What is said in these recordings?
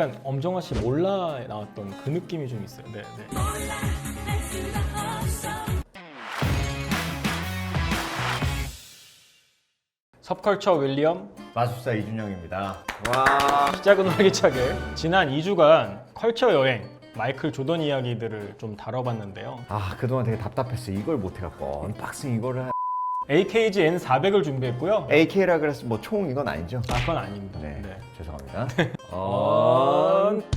약간 엄정화 씨 몰라 나왔던 그 느낌이 좀 있어요. 네, 네. 섭컬처 윌리엄 마술사 이준영입니다. 와. 시작은 활기차게 지난 2주간 컬처 여행 마이클 조던 이야기들을 좀 다뤄봤는데요. 아 그동안 되게 답답했어. 이걸 못 해갖고 언박싱 이거를 하... AKG N400을 준비했고요. AK라 그래서 뭐 총 이건 아니죠? 아, 그건 아닙니다. 네. 네. 죄송합니다.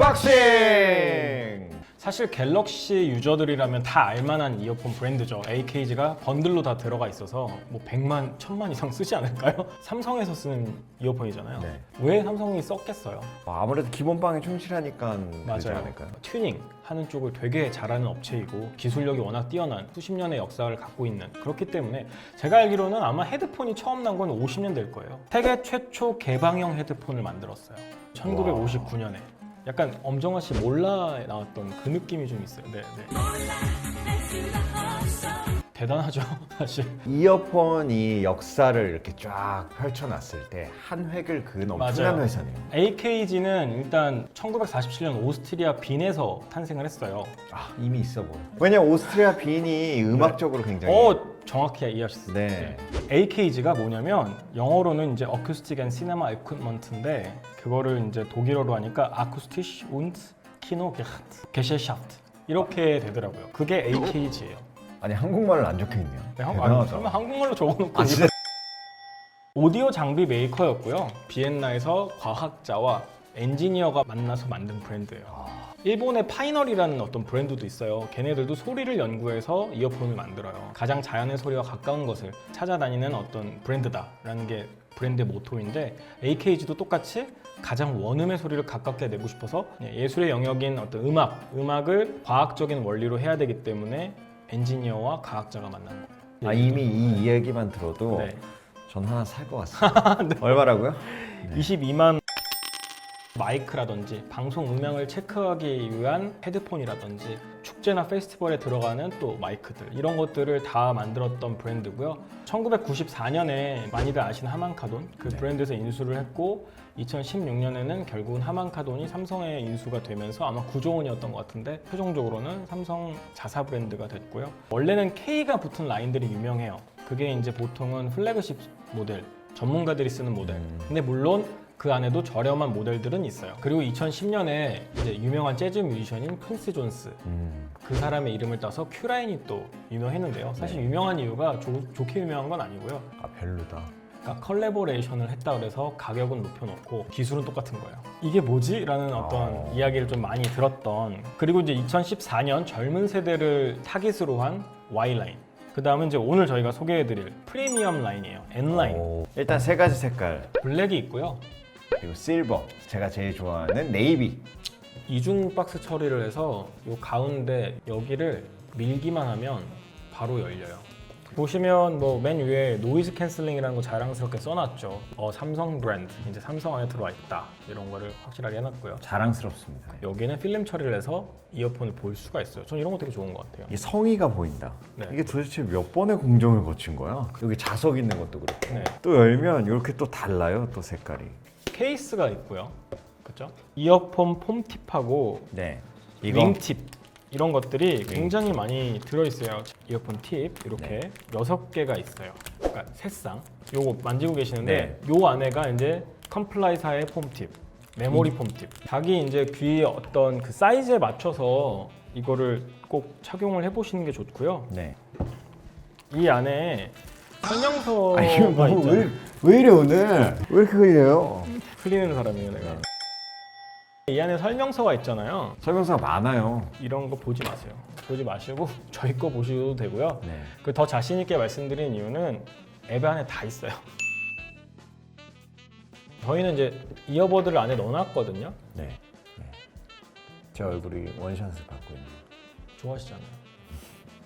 언박싱. 사실 갤럭시 유저들이라면 다 알만한 이어폰 브랜드죠. AKG가 번들로 다 들어가 있어서 뭐 100만, 1000만 이상 쓰지 않을까요? 삼성에서 쓰는 이어폰이잖아요. 네. 왜 삼성이 썼겠어요? 어, 아무래도 기본빵에 충실하니까 그러지 맞아요. 않을까요? 튜닝 하는 쪽을 되게 잘하는 업체이고 기술력이 워낙 뛰어난 수십 년의 역사를 갖고 있는 그렇기 때문에 제가 알기로는 아마 헤드폰이 처음 난 건 50년 될 거예요. 세계 최초 개방형 헤드폰을 만들었어요. 1959년에. 약간 엄정화 씨 몰라 나왔던 그 느낌이 좀 있어요. 네, 네. 대단하죠, 사실. 이어폰이 역사를 이렇게 쫙 펼쳐놨을 때 한 획을 그은 엄청난 맞아요. 회사네요. AKG는 일단 1947년 오스트리아 빈에서 탄생을 했어요. 아 이미 있어 보여. 왜냐 면 오스트리아 빈이 음악적으로 굉장히 어, 정확히 이해하셨어요. 네. AKG가 뭐냐면 영어로는 이제 어쿠스틱 앤 시네마 에퀴먼트인데 그거를 이제 독일어로 하니까 키노 게하트 게셰샤프트 이렇게 되더라고요. 그게 AKG예요. 아니 한국말은 안 적혀 있네요. 네, 한, 아니, 대단하다. 설마 한국말로 적어놓고 아 진짜 오디오 장비 메이커였고요. 비엔나에서 과학자와 엔지니어가 만나서 만든 브랜드예요. 일본의 파이널이라는 어떤 브랜드도 있어요. 걔네들도 소리를 연구해서 이어폰을 만들어요. 가장 자연의 소리와 가까운 것을 찾아다니는 어떤 브랜드다라는 게 브랜드의 모토인데 AKG도 똑같이 가장 원음의 소리를 가깝게 내고 싶어서 예술의 영역인 어떤 음악, 음악을 과학적인 원리로 해야 되기 때문에 엔지니어와 과학자가 만난 거예요. 아 이미 이 이야기만 들어도 네. 전 하나 살 것 같습니다. 얼마라고요? 22만 마이크라든지 방송 음향을 체크하기 위한 헤드폰이라든지 축제나 페스티벌에 들어가는 또 마이크들 이런 것들을 다 만들었던 브랜드고요. 1994년에 많이들 아시는 하만카돈 그 네. 브랜드에서 인수를 했고 2016년에는 결국은 하만카돈이 삼성에 인수가 되면서 아마 구조원이었던 것 같은데 최종적으로는 삼성 자사 브랜드가 됐고요. 원래는 K가 붙은 라인들이 유명해요. 그게 이제 보통은 플래그십 모델 전문가들이 쓰는 모델. 음. 근데 물론 그 안에도 저렴한 모델들은 있어요. 그리고 2010년에 이제 유명한 재즈 뮤지션인 퀸스 존스 음. 그 사람의 이름을 따서 큐라인이 또 유명했는데요. 사실 네. 유명한 이유가 좋, 좋게 유명한 건 아니고요. 아 별로다. 그러니까 컬래버레이션을 했다 그래서 가격은 높여놓고 기술은 똑같은 거예요. 이게 뭐지? 라는 어떤 아. 이야기를 좀 많이 들었던 그리고 이제 2014년 젊은 세대를 타깃으로 한 Y라인 그 다음은 이제 오늘 저희가 소개해드릴 프리미엄 라인이에요. N라인 오. 일단 세 가지 색깔 블랙이 있고요. 그리고 실버 제가 제일 좋아하는 네이비. 이중 박스 처리를 해서 이 가운데 여기를 밀기만 하면 바로 열려요. 보시면 뭐 맨 위에 노이즈 캔슬링이라는 거 자랑스럽게 써놨죠. 어, 삼성 브랜드 이제 삼성 안에 들어와 있다 이런 거를 확실하게 해놨고요. 자랑스럽습니다. 여기는 필름 처리를 해서 이어폰을 볼 수가 있어요. 전 이런 거 되게 좋은 것 같아요. 이게 성의가 보인다. 네. 이게 도대체 몇 번의 공정을 거친 거야? 여기 자석 있는 것도 그렇고. 네. 또 열면 이렇게 또 달라요, 또 색깔이. 케이스가 있고요. 그렇죠? 이어폰 폼팁하고 네. 윙팁 이런 것들이 굉장히 많이 들어있어요. 이어폰 팁 이렇게 여섯 개가 있어요. 그러니까 새쌍. 요거 만지고 계시는데 요 안에가 이제 컴플라이사의 폼팁, 메모리 폼팁. 자기 이제 귀 어떤 그 사이즈에 맞춰서 이거를 꼭 착용을 해보시는 게 좋고요. 네. 이 안에 설명서가 아 이거 뭐, 있잖아요. 왜, 왜 이래 오늘? 왜 이렇게 흘려요? 흘리는 사람이에요, 내가. 이 안에 설명서가 있잖아요. 설명서가 많아요. 이런 거 보지 마세요. 보지 마시고 저희 거 보셔도 되고요. 네. 그 더 자신 있게 말씀드린 이유는 앱 안에 다 있어요. 저희는 이제 이어버드를 안에 넣어놨거든요. 네. 네. 제 얼굴이 원샷을 받고 있는. 좋아하시잖아요.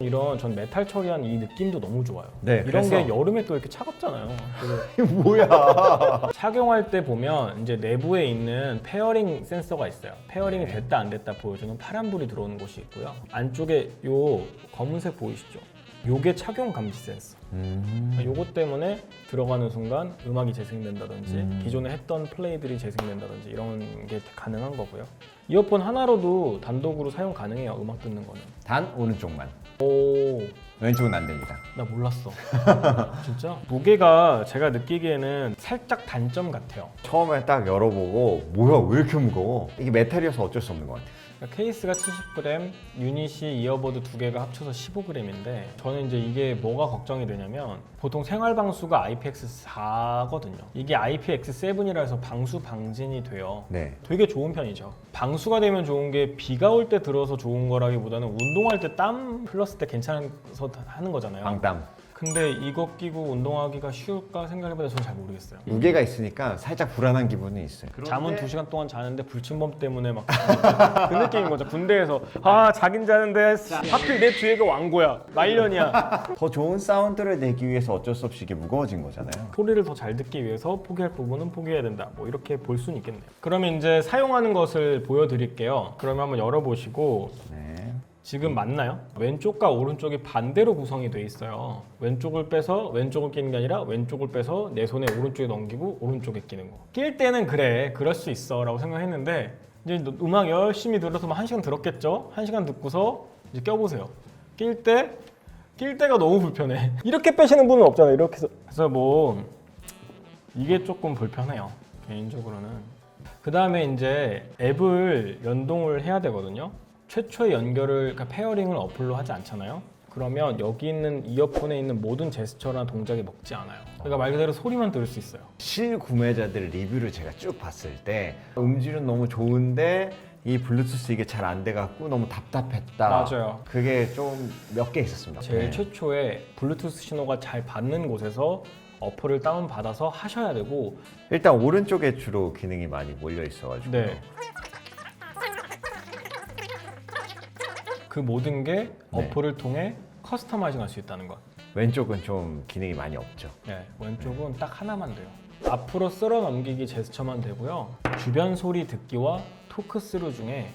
이런 전 메탈 처리한 이 느낌도 너무 좋아요. 네, 이런 그래서- 게 여름에 또 이렇게 차갑잖아요. 그래서 이게 뭐야? 착용할 때 보면 이제 내부에 있는 페어링 센서가 있어요. 페어링이 됐다 안 됐다 보여주는 파란불이 들어오는 곳이 있고요. 안쪽에 요 검은색 보이시죠? 요게 착용 감지 센서. 음. 요거 때문에 들어가는 순간 음악이 재생된다든지 음. 기존에 했던 플레이들이 재생된다든지 이런 게 가능한 거고요. 이어폰 하나로도 단독으로 사용 가능해요. 음악 듣는 거는. 단 오른쪽만. 오, 왼쪽은 안 됩니다. 나 몰랐어. 진짜? 무게가 제가 느끼기에는 살짝 단점 같아요. 처음에 딱 열어보고 뭐야 왜 이렇게 무거워? 이게 메탈이어서 어쩔 수 없는 것 같아요. 그러니까 케이스가 70g, 유닛이 이어버드 두 개가 합쳐서 15g인데 저는 이제 이게 뭐가 걱정이 되냐면 보통 생활 방수가 IPX4거든요. 이게 IPX7이라 해서 방수 방진이 돼요. 네. 되게 좋은 편이죠. 방수가 되면 좋은 게 비가 올 때 들어서 좋은 거라기보다는 운동할 때 땀 흘렀을 때 괜찮아서 하는 거잖아요. 방땀. 근데 이거 끼고 운동하기가 쉬울까 생각해보다 저는 잘 모르겠어요. 무게가 있으니까 살짝 불안한 기분이 있어요. 잠은 2시간 동안 자는데 불침범 때문에 막 그 느낌인 거죠. 군대에서 아 자긴 자는데 하필 내 뒤에가 왕고야. 말년이야. 더 좋은 사운드를 내기 위해서 어쩔 수 없이 이게 무거워진 거잖아요. 소리를 더 잘 듣기 위해서 포기할 부분은 포기해야 된다. 뭐 이렇게 볼 수는 있겠네요. 그러면 이제 사용하는 것을 보여드릴게요. 그러면 한번 열어보시고 네. 지금 맞나요? 왼쪽과 오른쪽이 반대로 구성이 돼 있어요. 왼쪽을 빼서 왼쪽을 끼는 게 아니라 왼쪽을 빼서 내 손에 오른쪽에 넘기고 오른쪽에 끼는 거. 낄 때는 그래, 그럴 수 있어 라고 생각했는데 이제 너- 음악 열심히 들어서 한 시간 들었겠죠? 한 시간 듣고서 이제 껴보세요. 낄 때, 낄 때가 너무 불편해. 이렇게 빼시는 분은 없잖아요. 이렇게 해서. 그래서 뭐 이게 조금 불편해요. 개인적으로는. 그 다음에 이제 앱을 연동을 해야 되거든요. 최초의 연결을, 그러니까 페어링을 어플로 하지 않잖아요. 그러면 여기 있는 이어폰에 있는 모든 제스처나 동작이 먹지 않아요. 그러니까 말 그대로 소리만 들을 수 있어요. 실구매자들 리뷰를 제가 쭉 봤을 때 음질은 너무 좋은데 이 블루투스 이게 잘 안 돼갖고 너무 답답했다. 맞아요. 그게 좀 몇 개 있었습니다. 제일 네. 최초에 블루투스 신호가 잘 받는 곳에서 어플을 다운 받아서 하셔야 되고 일단 오른쪽에 주로 기능이 많이 몰려 있어가지고. 네. 그 모든 게 네. 어플을 통해 커스터마이징 할 수 있다는 것. 왼쪽은 좀 기능이 많이 없죠. 네, 왼쪽은 딱 하나만 돼요. 앞으로 쓸어 넘기기 제스처만 되고요. 주변 소리 듣기와 토크 스루 중에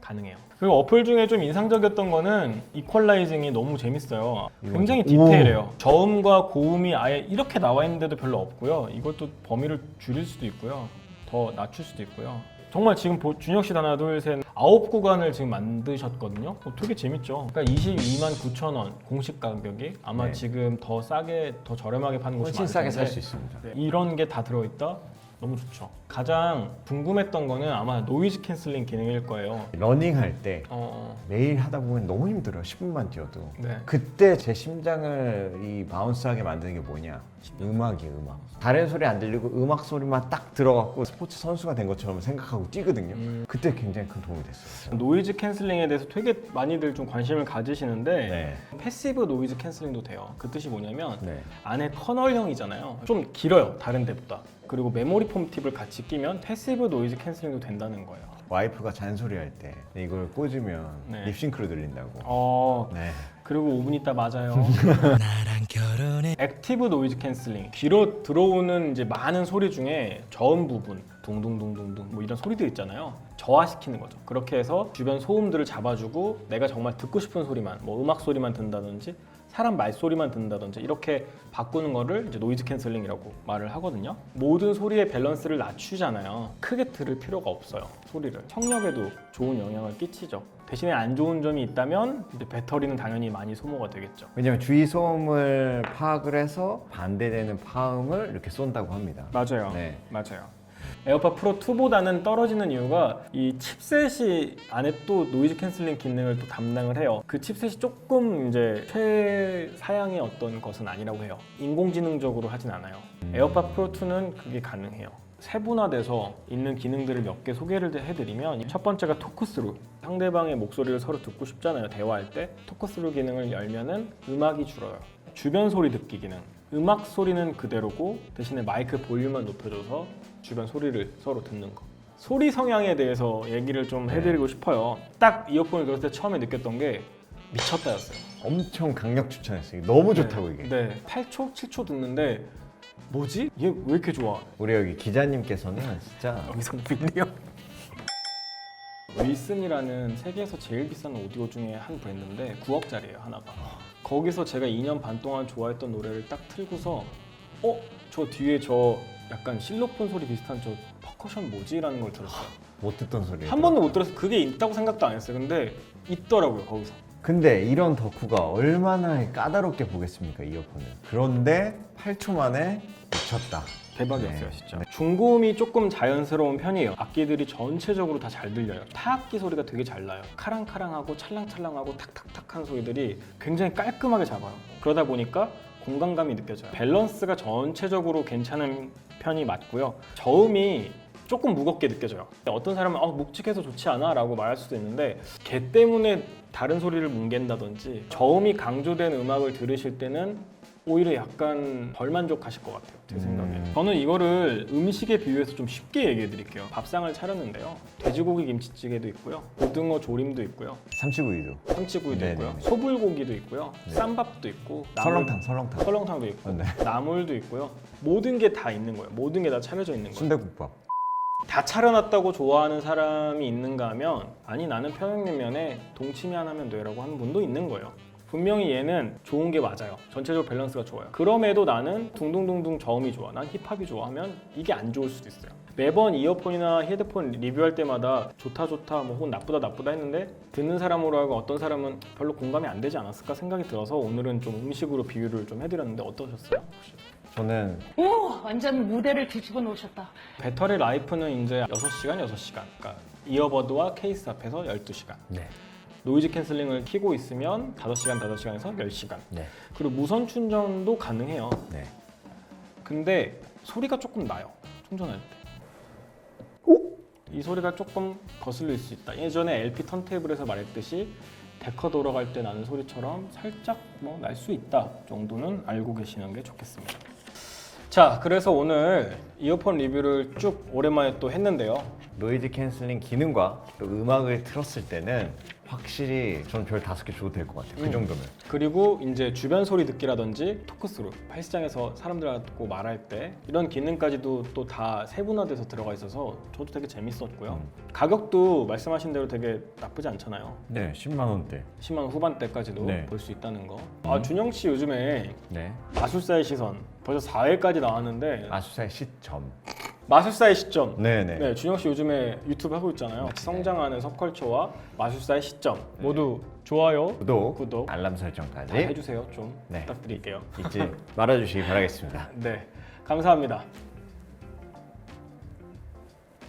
가능해요. 그리고 어플 중에 좀 인상적이었던 거는 이퀄라이징이 너무 재밌어요. 굉장히 디테일해요. 저음과 고음이 아예 이렇게 나와 있는데도 별로 없고요. 이것도 범위를 줄일 수도 있고요. 더 낮출 수도 있고요. 정말 지금 보- 준혁 씨 하나 둘셋 아홉 구간을 지금 만드셨거든요. 어, 되게 재밌죠. 그러니까 22만 9천 원 공식 가격이 아마 네. 지금 더 싸게 더 저렴하게 파는 곳이 훨씬 많을 싸게 텐데 살 수 있습니다. 네, 이런 게 다 들어있다. 너무 좋죠. 가장 궁금했던 거는 아마 노이즈 캔슬링 기능일 거예요. 러닝할 때 어, 매일 하다 보면 너무 힘들어요. 10분만 뛰어도. 어. 네. 그때 제 심장을 이 바운스하게 만드는 게 뭐냐? 음악이에요, 음악. 다른 소리 안 들리고 음악 소리만 딱 들어갖고 스포츠 선수가 된 것처럼 생각하고 뛰거든요. 음. 그때 굉장히 큰 도움이 됐어요. 노이즈 캔슬링에 대해서 되게 많이들 좀 관심을 가지시는데 네. 패시브 노이즈 캔슬링도 돼요. 그 뜻이 뭐냐면 네. 안에 커널형이잖아요. 좀 길어요. 다른 데보다. 그리고 메모리 폼 팁을 같이 끼면 패시브 노이즈 캔슬링도 된다는 거예요. 와이프가 잔소리할 때 이걸 꽂으면 네. 립싱크로 들린다고. 어, 네. 그리고 5분 있다 맞아요. 액티브 노이즈 캔슬링. 귀로 들어오는 이제 많은 소리 중에 저음 부분, 둥둥둥둥둥 뭐 이런 소리들 있잖아요. 저하시키는 거죠. 그렇게 해서 주변 소음들을 잡아주고 내가 정말 듣고 싶은 소리만, 뭐 음악 소리만 듣는다든지 사람 말소리만 듣는다든지 이렇게 바꾸는 거를 이제 노이즈 캔슬링이라고 말을 하거든요. 모든 소리의 밸런스를 낮추잖아요. 크게 들을 필요가 없어요. 소리를. 청력에도 좋은 영향을 끼치죠. 대신에 안 좋은 점이 있다면 이제 배터리는 당연히 많이 소모가 되겠죠. 왜냐면 주위 소음을 파악을 해서 반대되는 파음을 이렇게 쏜다고 합니다. 맞아요. 네. 맞아요. 에어팟 프로 2보다는 떨어지는 이유가 이 칩셋이 안에 또 노이즈 캔슬링 기능을 또 담당을 해요. 그 칩셋이 조금 이제 최사양의 어떤 것은 아니라고 해요. 인공지능적으로 하진 않아요. 에어팟 프로 2는 그게 가능해요. 세분화돼서 있는 기능들을 몇 개 소개를 해드리면 첫 번째가 토크스루 상대방의 목소리를 서로 듣고 싶잖아요 대화할 때 토크스루 기능을 열면은 음악이 줄어요 주변 소리 듣기 기능 음악 소리는 그대로고 대신에 마이크 볼륨만 높여줘서 주변 소리를 서로 듣는 거 소리 성향에 대해서 얘기를 좀 해드리고 싶어요 딱 이어폰을 들었을 때 처음에 느꼈던 게 미쳤다였어요 엄청 강력 추천했어요. 너무 좋다고 이게. 네 8초 7초 듣는데 뭐지? 얘 왜 이렇게 좋아? 우리 여기 기자님께서는 진짜 여기서는 빌리요. 윌슨이라는 세계에서 제일 비싼 오디오 중에 한 브랜드인데 9억짜리예요 하나가. 거기서 제가 2년 반 동안 좋아했던 노래를 딱 틀고서 어? 저 뒤에 저 약간 실로폰 소리 비슷한 저 퍼커션 뭐지라는 걸 들었어요. 못 듣던 소리. 한 번도 못 들어서 그게 있다고 생각도 안 했어요. 근데 있더라고요 거기서. 근데 이런 덕후가 얼마나 까다롭게 보겠습니까 이어폰을. 그런데 8초 만에 미쳤다. 대박이었어요 네. 진짜 중고음이 조금 자연스러운 편이에요 악기들이 전체적으로 다 잘 들려요 타악기 소리가 되게 잘 나요 카랑카랑하고 찰랑찰랑하고 탁탁탁한 소리들이 굉장히 깔끔하게 잡아요 그러다 보니까 공간감이 느껴져요. 밸런스가 전체적으로 괜찮은 편이 맞고요. 저음이 조금 무겁게 느껴져요. 어떤 사람은 어, 묵직해서 좋지 않아. 라고 말할 수도 있는데 걔 때문에 다른 소리를 뭉갠다든지 저음이 강조된 음악을 들으실 때는 오히려 약간 덜 만족하실 것 같아요 제 생각에 음. 저는 이거를 음식에 비유해서 좀 쉽게 얘기해 드릴게요 밥상을 차렸는데요 돼지고기 김치찌개도 있고요 고등어 조림도 있고요 삼치구이도. 참치구이도 네네. 있고요 소불고기도 있고요 네. 쌈밥도 있고 설렁탕, 설렁탕. 설렁탕도 있고 네. 나물도 있고요 모든 게 다 있는 거예요 모든 게 다 차려져 있는 거예요 순대국밥. 다 차려놨다고 좋아하는 사람이 있는가 하면 아니 나는 평양냉면에 동치미 하나면 돼라고 하는 분도 있는 거예요 분명히 얘는 좋은 게 맞아요 전체적으로 밸런스가 좋아요 그럼에도 나는 둥둥둥둥 저음이 좋아 난 힙합이 좋아하면 이게 안 좋을 수도 있어요 매번 이어폰이나 헤드폰 리뷰할 때마다 좋다 좋다 뭐 혹은 나쁘다 나쁘다 했는데 듣는 사람으로 하고 어떤 사람은 별로 공감이 안 되지 않았을까 생각이 들어서 오늘은 좀 음식으로 비유를 좀 해드렸는데 어떠셨어요? 혹시? 저는 오, 완전 무대를 뒤집어 놓으셨다. 배터리 라이프는 이제 6시간, 6시간. 그러니까 이어버드와 케이스 앞에서 12시간. 네. 노이즈 캔슬링을 키고 있으면 5시간, 5시간에서 10시간. 네. 그리고 무선 충전도 가능해요. 네. 근데 소리가 조금 나요. 충전할 때. 이 소리가 조금 거슬릴 수 있다. 예전에 LP 턴테이블에서 말했듯이 데커 돌아갈 때 나는 소리처럼 살짝 뭐 날 수 있다 정도는 알고 계시는 게 좋겠습니다. 자, 그래서 오늘 이어폰 리뷰를 쭉 오랜만에 또 했는데요. 노이즈 캔슬링 기능과 또 음악을 틀었을 때는 확실히 저는 별 다섯 개 줘도 될 것 같아요. 음. 그 정도면. 그리고 이제 주변 소리 듣기라든지 토크스루 헬스장에서 사람들하고 말할 때 이런 기능까지도 또 다 세분화돼서 들어가 있어서 저도 되게 재밌었고요. 음. 가격도 말씀하신 대로 되게 나쁘지 않잖아요. 네, 10만 원대. 10만 원 후반대까지도 네. 볼 수 있다는 거. 아 준영 씨 요즘에 네. 마술사의 시선 벌써 4회까지 나왔는데 아수사의 시점. 마술사의 시점. 네, 네. 네, 준영 씨 요즘에 유튜브 하고 있잖아요. 네. 성장하는 서컬처와 마술사의 시점 모두 좋아요, 구독, 구독 알람 설정까지 다 해주세요. 좀 네. 부탁드릴게요. 잊지 말아주시기 바라겠습니다. 네, 감사합니다.